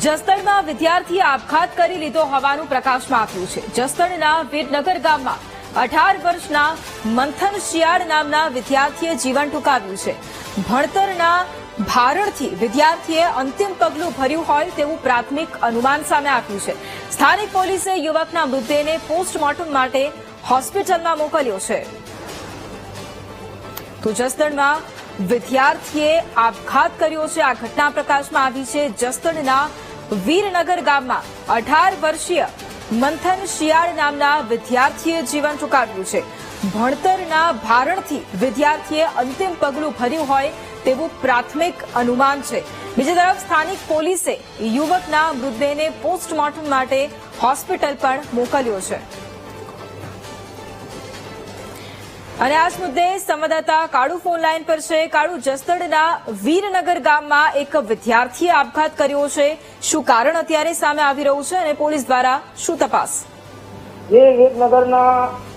જસદણમાં વિદ્યાર્થીએ આપઘાત કરી લીધો હોવાનું પ્રકાશમાં આવ્યું છે. જસદણના વીરનગર ગામમાં અઢાર વર્ષના મંથન શિયાળ નામના વિદ્યાર્થીએ જીવન ટૂંકાવ્યું છે. ભણતરના ભારણથી વિદ્યાર્થીએ અંતિમ પગલું ભર્યું હોય તેવું પ્રાથમિક અનુમાન સામે આવ્યું છે. સ્થાનિક પોલીસે યુવકના મૃતદેહને પોસ્ટમોર્ટમ માટે હોસ્પિટલમાં મોકલ્યો છે. તો જસદણમાં વિદ્યાર્થીએ આપઘાત કર્યો છે. આ ઘટના પ્રકાશમાં આવી છે. જસદણના વીરનગર ગામમાં અઢાર વર્ષીય મંથન શિયાળ નામના વિદ્યાર્થીએ જીવન ટૂંકાવ્યું છે. ભણતરના ભારણથી વિદ્યાર્થીએ અંતિમ પગલું ભર્યું હોય તેવું પ્રાથમિક અનુમાન છે. બીજી તરફ સ્થાનિક પોલીસે યુવકના મૃતદેહને પોસ્ટમોર્ટમ માટે હોસ્પિટલ પણ મોકલ્યો છે. અને આ મુદ્દે સંવાદદાતા કાળુ ફોન લાઈન પર છે. કાળુ, જસદણના વીરનગર ગામમાં એક વિદ્યાર્થીએ આપઘાત કર્યો છે. શું કારણ અત્યારે સામે આવી રહ્યું છે અને પોલીસ દ્વારા શું તપાસ? જે વીરનગરના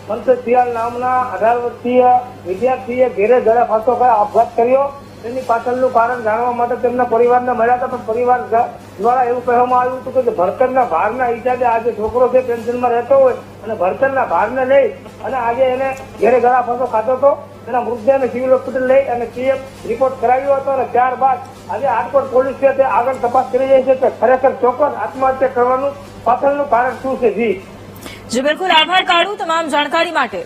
મંતર નામના અઢાર વર્ષીય વિદ્યાર્થીએ ઘેરે ગળે ફાંસો આપઘાત કર્યો. તેની પાછળનું કારણ જાણવા માટે તેમના પરિવારને મળ્યા હતા, પણ પરિવાર દ્વારા એવું કહેવામાં આવ્યું હતું કે ભણતરના ભારના હિસાબે આજે છોકરો છે, પેન્શનમાં રહેતો હોય અને ભણતરના ભારને લઈ અને આજે એને ઘેરે ગળા ફાંસો ખાતો હતો. તેના મૃતદેહને સિવિલ હોસ્પિટલ લઈ અને પીએફ રિપોર્ટ કરાવ્યો હતો અને ત્યારબાદ આજે રાજકોટ પોલીસ છે તે આગળ તપાસ કરી રહી છે કે ખરેખર ચોક્કસ આત્મહત્યા કરવાનું પાછળનું કારણ શું છે જી? જી, બિલકુલ. આભાર કાઢું તમામ જાણકારી માટે.